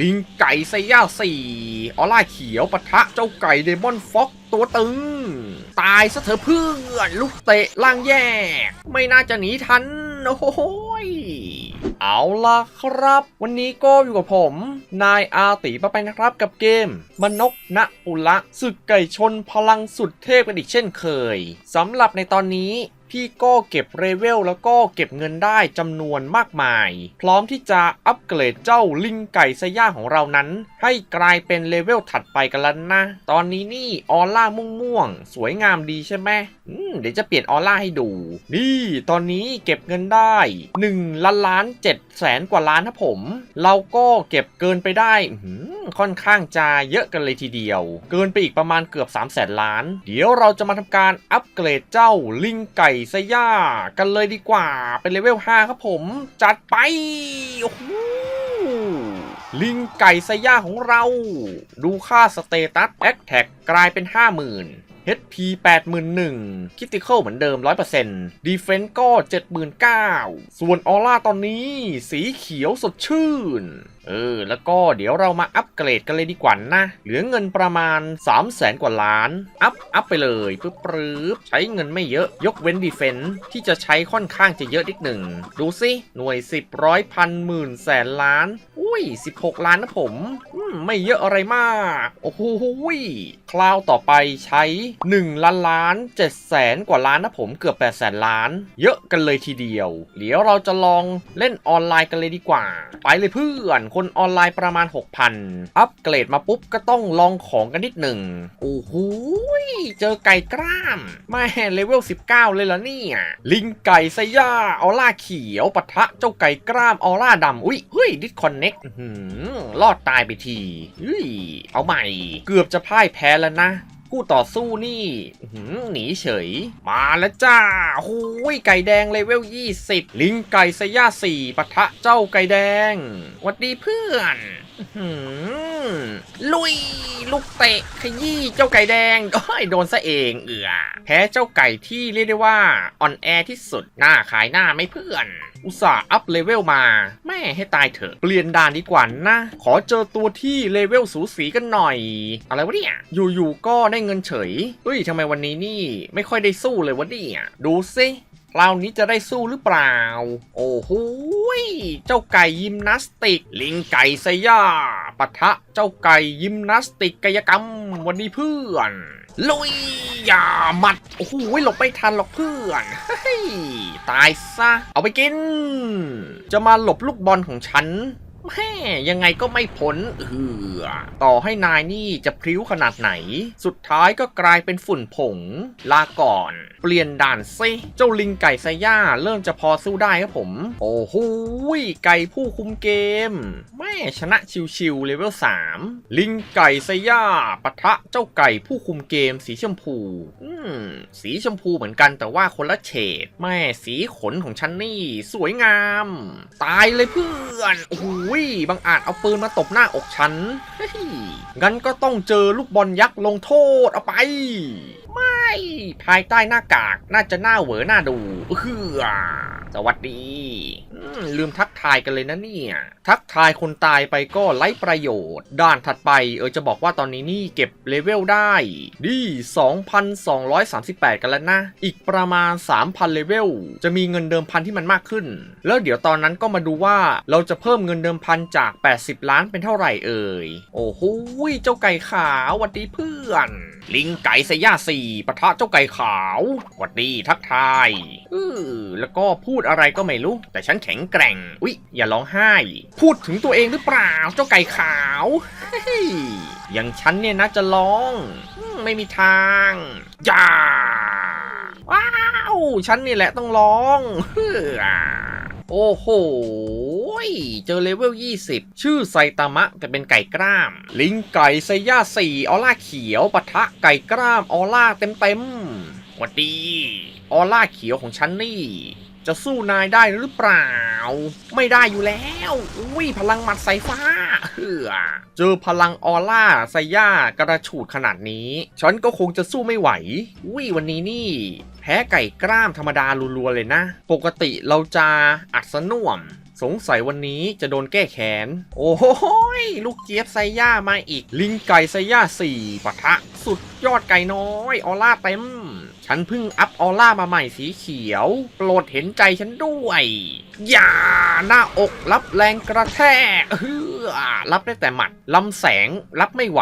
ลิงไก่ไซย่าสี่ออร่าเขียวปะทะเจ้าไก่เดมอนฟ็อกตัวตึง ตายซะเถอะเพื่อนลูกเตะล่างแยก ไม่น่าจะหนีทัน โอ้โหยเอาล่ะครับ วันนี้ก็อยู่กับผม นายอาติมาไปนะครับกับเกม มนกณอุละศึกไก่ชนพลังสุดเทพกันอีกเช่นเคยสำหรับในตอนนี้ พี่ก็เก็บเรเวลแล้วก็เก็บเงินได้จำนวนมากมาย พร้อมที่จะอัปเกรดเจ้าลิงไก่สย่าของเรานั้น ให้กลายเป็นเลเวลถัดไปกันแล้วนะ ตอนนี้นี่ออร่าม่วงๆ สวยงามดีใช่ไหมอืมเดี๋ยวจะเปลี่ยนออร่าให้ดู นี่ตอนนี้เก็บเงินได้1ล้านล้าน7แสนกว่าล้านนะผม เราก็เก็บเกินไปได้ ค่อนข้างจะเยอะกันเลยทีเดียว เกินไปอีกประมาณเกือบ 3 0 0แสนล้าน เดี๋ยวเราจะมาทำการอัปเกรดเจ้าลิงไก่สย่ากันเลยดีกว่า เป็นเลเวล 5 ครับผม จัดไปโอ้โหลิงไก่สย่าของเรา ดูค่าสเตตัสแอคแท็กกลายเป็น 50,000 HP 81,000 Critical เหมือนเดิม 100% Defense ก็ 79,000 ส่วนออร่าตอนนี้ สีเขียวสดชื่น เออ แล้วก็เดี๋ยวเรามาอัปเกรดกันเลยดีกว่านะ เหลือเงินประมาณ 3 0 0แสนกว่าล้าน อัพ อัพไปเลยปึ๊บปรื๊บใช้เงินไม่เยอะ ยกเว้นดีเฟนส์ที่จะใช้ค่อนข้างจะเยอะนิดหนึ่ง ดูสิ หน่วย 10ร้อยพันหมื่นแสนล้าน อุ้ย 16 ล้านนะผมอืมไม่เยอะอะไรมาก โอ้โห คราวต่อไปใช้ 1 ล้านล้าน7แสนกว่าล้านนะผมเกือบ8แสนล้าน เยอะกันเลยทีเดียว เดี๋ยวเราจะลองเล่นออนไลน์กันเลยดีกว่า ไปเลยเพื่อน คนออนไลน์ประมาณ 6,000 อัปเกรดมาปุ๊บก็ต้องลองของกันนิดหนึ่งโอ้โหเจอไก่กล้ามแม่เลเวล 19 เลยเหรอเนี่ยลิงไก่ไซย่าออร่าเขียวปะทะเจ้าไก่กล้ามออร่าดำอุ้ยเฮ้ยดิสคอนเน็กรอดตายไปทีเฮ้ยเอาใหม่ เกือบจะพ่ายแพ้แล้วนะคู่ต่อสู้นี่หนีเฉย มาแล้วจ้าหูยไก่แดงเลเวล 20 ลิงไก่สยาสี่ปะทะเจ้าไก่แดงวัดดีเพื่อน ลุย ลูกเตะขยี้เจ้าไก่แดงโอ้โดนซะเองเอือแพ้เจ้าไก่ที่เรียกได้ว่า อ่อนแอที่สุดหน้าขายหน้าไม่เพื่อน อุตส่าห์อัพเลเวลมา แม่ให้ตายเถอะ เปลี่ยนด่านดีกว่านะ ขอเจอตัวที่เลเวลสูสีกันหน่อย อะไรวะเนี่ย อยู่ๆก็ได้เงินเฉยเฮ้ยทำไมวันนี้นี่ ไม่ค่อยได้สู้เลยวะเนี่ยดูสิ คราวนี้จะได้สู้หรือเปล่า โอ้โหเจ้าไก่ยิมนาสติก ลิงไก่สยาปะทะเจ้าไก่ยิมนาสติกกายกรรมวันนี้เพื่อนลุยอย่าหมัด โอ้โหหลบไม่ทันหรอกเพื่อนเฮ้ยตายซะ เอาไปกิน จะมาหลบลูกบอลของฉัน แม่ยังไงก็ไม่พ้นเอือต่อให้นายนี่จะพริ้วขนาดไหน สุดท้ายก็กลายเป็นฝุ่นผง ลาก่อน เปลี่ยนด่านซิเจ้าลิงไก่ไซย่าเริ่มจะพอสู้ได้ครับผม โอ้โหยไก่ผู้คุมเกม แม่ชนะชิวๆเลเวล3ลิงไก่ไซย่าปะทะเจ้าไก่ผู้คุมเกมสีชมพู อืม สีชมพูเหมือนกันแต่ว่าคนละเฉดแม่สีขนของฉันนี่ สวยงาม ตายเลยเพื่อนโอ้โหยบางอาจเอาปืนมาตบหน้าอกฉันงั้นก็ต้องเจอลูกบอลยักษ์ลงโทษเอาไป ไม่ ภายใต้หน้ากากน่าจะหน้าเหวอหน้าดูเฮือ สวัสดี ลืมทักทายกันเลยนะเนี่ย ทักทายคนตายไปก็ไร้ประโยชน์ ด้านถัดไปเออจะบอกว่าตอนนี้นี่เก็บเลเวลได้ดี2,238 กันแล้วนะ อีกประมาณ 3,000 เลเวล จะมีเงินเดิมพันที่มันมากขึ้น แล้วเดี๋ยวตอนนั้นก็มาดูว่าเราจะเพิ่มเงินเดิมพันจาก 80 ล้านเป็นเท่าไหร่เอ่ย โอ้โหเจ้าไก่ขาวหวัดดีเพื่อน ลิงไก่สยาสี่ปะทะเจ้าไก่ขาวหวัดดีทักทาย อือแล้วก็พูดอะไรก็ไม่รู้ แต่ฉันแข็งแกร่ง อุ๊ย อย่าร้องไห้ พูดถึงตัวเองหรือเปล่า เจ้าไก่ขาวยอย่างฉันเนี่ยนะจะร้อง ไม่มีทางอย่าว้าวฉันนี่แหละต้องร้องโอ้โห เจอเลเวล 20 ชื่อไซตามะ แต่เป็นไก่กล้าม ลิงไก่ไซย่าสี่ออร่าเขียวปะทะไก่กล้าม ออร่าเต็มเต็มวัดดี ออร่าเขียวของฉันนี่ จะสู้นายได้หรือเปล่า ไม่ได้อยู่แล้ว อุ้ยพลังหมัดสายฟ้าเฮือเจอพลังออร่าไซย่ากระฉูดขนาดนี้ ฉันก็คงจะสู้ไม่ไหว อุ้ยวันนี้นี่ แพ้ไก่กล้ามธรรมดารัวๆเลยนะ ปกติเราจะอัดสน่วมสงสัยวันนี้จะโดนแก้แค้นโอ้โหลูกเจี๊ยบไซย่ามาอีก ลิงไก่ไซย่าสี่ปะทะ สุดยอดไก่น้อย ออร่าเต็ม ฉันเพิ่งอัพออร่ามาใหม่สีเขียว โปรดเห็นใจฉันด้วย อย่าหน้าอกรับแรงกระแทกเฮือรับได้แต่หมัดลำแสงรับไม่ไหว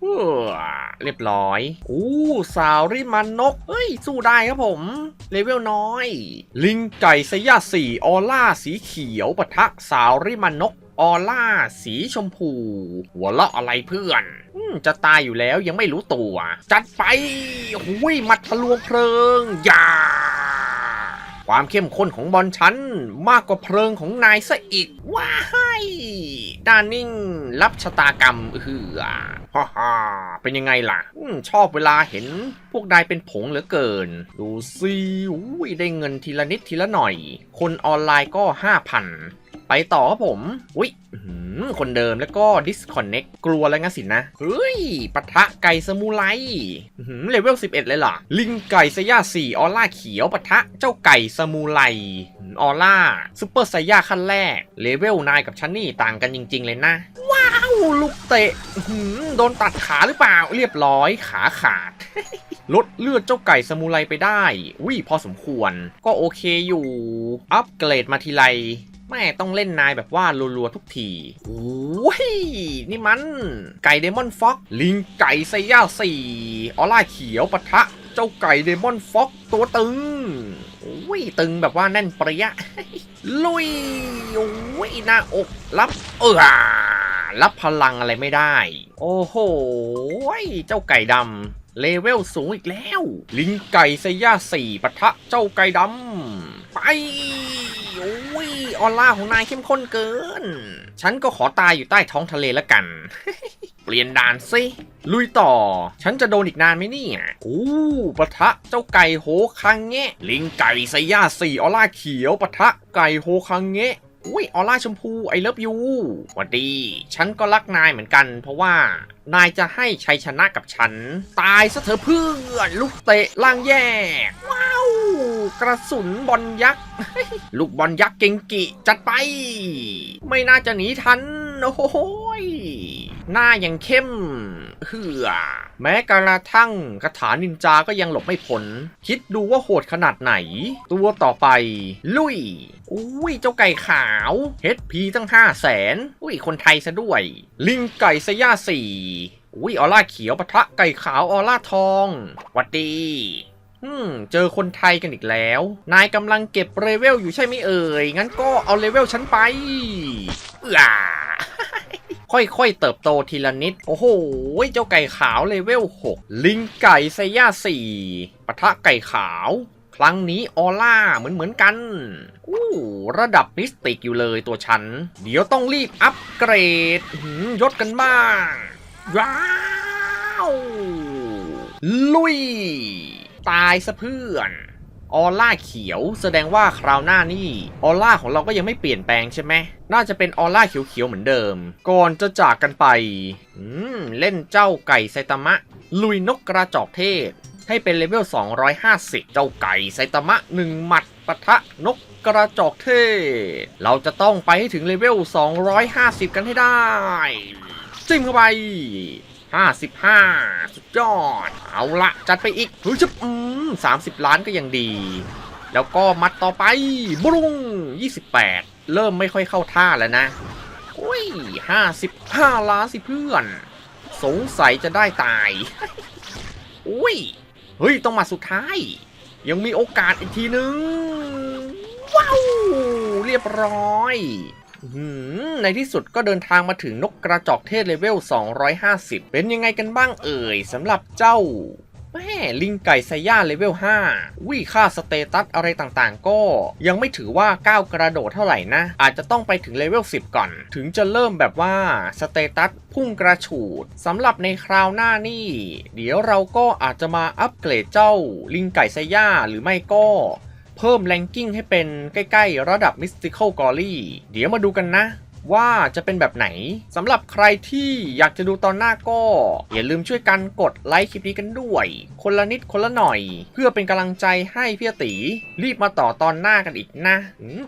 เออเรียบร้อยอู้สาวริมันนก เฮ้ย สู้ได้ครับผม เลเวลน้อย ลิงไก่สยาสีออร่าสีเขียวปะทะสาวริมันนก ออร่า สีชมพู หัวเราะอะไรเพื่อนอจะตายอยู่แล้วยังไม่รู้ตัว จัดไปหุยมัดทะลวงเพลิงอย่าความเข้มข้นของบอลชั้นมากกว่าเพลิงของนายซะอีก ว้ายด้านนิ่ง รับชะตากรรมเฮือฮ่าฮ่าเป็นยังไงล่ะอชอบเวลาเห็นพวกนายเป็นผงเหลือเกิน ดูสิอุ้ยได้เงินทีละนิดทีละหน่อย คนออนไลน์ก็5,000 ไปต่อครับผม อุ้ยคนเดิมแล้วก็ disconnect กลัวแล้วงั้นสินะ เฮ้ยปะทะไก่สมูไรอื้อหือเลเวล 11 เลยเหรอลิงไก่สยาสี่ออร่าเขียวปะทะเจ้าไก่สมูไรออร่าซูเปอร์ไซย่าขั้นแรก เลเวลนายกับฉันนี่ต่างกันจริง ๆ เลยนะ ว้าว ลูกเตะหือโดนตัดขาหรือเปล่า เรียบร้อยขาขาดลดเลือดเจ้าไก่สมูไรไปได้ วิพอสมควร ก็โอเคอยู่ อัปเกรดมาทีไร แม่ต้องเล่นนายแบบว่ารัวๆทุกทีโอ้ย นี่มัน ไก่เดมอนฟ็อกลิงไก่ไซย่าสี่ออร่าเขียวปะทะ เจ้าไก่เดมอนฟ็อกตัวตึงโอ้ย ตึงแบบว่าแน่นเปรี้ยลุยโอ้ยหน้าอกรับเออรับพลังอะไรไม่ได้ โอ้โห เจ้าไก่ดำเลเวลสูงอีกแล้ว ลิงไก่ไซย่าสี่ปะทะ เจ้าไก่ดำไป อออร่าของนายเข้มข้นเกิน ฉันก็ขอตายอยู่ใต้ท้องทะเลแล้วกัน เปลี่ยนด่านสิลุยต่อ ฉันจะโดนอีกนานไหมเนี่ยอู้ปะทะเจ้าไก่โหคังเงะ ลิงไก่ไซย่าสี่ออร่าเขียวปะทะไก่โหคังเงะอุ้ยออร่าชมพูไอเลิฟยูวัดดี ฉันก็รักนายเหมือนกัน เพราะว่านายจะให้ชัยชนะกับฉัน ตายซะเถอะเพื่อน ลูกเตะล่างแย่ว้าว กระสุนบอลยักษ์ ลูกบอลยักษ์เก่งกิ จัดไป ไม่น่าจะหนีทัน โอ้โหยหน้ายังเข้ม เหือ แม้กระทั่งคาถานินจาก็ยังหลบไม่พ้นคิดดูว่าโหดขนาดไหน ตัวต่อไป ลุย อุ้ย เจ้าไก่ขาว HP ตั้ง 5 0 0แสนอุ้ย คนไทยซะด้วย ลิงไก่สย่าสี่อุ้ย ออร่าเขียวปะทะไก่ขาวออร่าทองวัดดี อืม เจอคนไทยกันอีกแล้ว นายกำลังเก็บเลเวลอยู่ใช่ไหมเอ่ย งั้นก็เอาเลเวลฉันไปอื้อค่อยๆ เติบโตทีละนิด โอ้โห เจ้าไก่ขาวเลเวล 6 ลิงไก่ไซย่า4ปะทะไก่ขาว ครั้งนี้ออร่าเหมือนเหมือนๆกัน อู้ระดับมิสติกอยู่เลยตัวฉัน เดี๋ยวต้องรีบอัปเกรดหือยศกันบ้างว้าว ลุย ตายซะเพื่อนออร่าเขียวแสดงว่าคราวหน้านี่ออร่าของเราก็ยังไม่เปลี่ยนแปลงใช่ไหม น่าจะเป็นออร่าเขียวๆเหมือนเดิม ก่อนจะจากกันไปอืมเล่นเจ้าไก่ไซตามะ ลุยนกกระจอกเทศ ให้เป็นเลเวล 250 เจ้าไก่ไซตามะ 1 หมัดปะทะนกกระจอกเทศ เราจะต้องไปให้ถึงเลเวล 250 กันให้ได้ จิ้มเข้าไป 55สุดยอด เอาละจัดไปอีกเฮ้ยจะอืม30ล้านก็ยังดี แล้วก็มัดต่อไปบรุง28เริ่มไม่ค่อยเข้าท่าแล้วนะอุ้ย55ล้านสิเพื่อน สงสัยจะได้ตาย อุ้ย เฮ้ย ต้องมาสุดท้าย ยังมีโอกาสอีกทีนึง ว้าว เรียบร้อยอื้อหือ ในที่สุดก็เดินทางมาถึงนกกระจอกเทศเลเวล 250 เป็นยังไงกันบ้างเอ่ยสำหรับเจ้าแม่ลิงไก่ไซย่าเลเวล 5 วิค่าสเตตัสอะไรต่างๆ ก็ ยังไม่ถือว่าก้าวกระโดดเท่าไหร่นะ อาจจะต้องไปถึงเลเวล 10 ก่อน ถึงจะเริ่มแบบว่าสเตตัสพุ่งกระฉูดสำหรับในคราวหน้านี่ เดี๋ยวเราก็อาจจะมาอัปเกรดเจ้าลิงไก่ไซย่าหรือไม่ก็ เพิ่มแรงกิ้งให้เป็นใกล้ๆ ระดับ Mystical g o r y เดี๋ยวมาดูกันนะว่าจะเป็นแบบไหนสำหรับใครที่อยากจะดูตอนหน้าก็ อย่าลืมช่วยกันกดไลค์คลิปนี้กันด้วย คนละนิดคนละหน่อย เพื่อเป็นกำลังใจให้พี่ตี รีบมาต่อตอนหน้ากันอีกนะ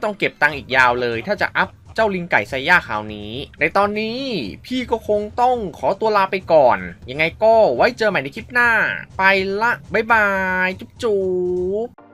ต้องเก็บตังค์อีกยาวเลย ถ้าจะอัพเจ้าลิงไก่ไซย่าคราวนี้ ในตอนนี้พี่ก็คงต้องขอตัวลาไปก่อน ยังไงก็ไว้เจอใหม่ในคลิปหน้า ไปละบ๊ายบาย จุ๊บ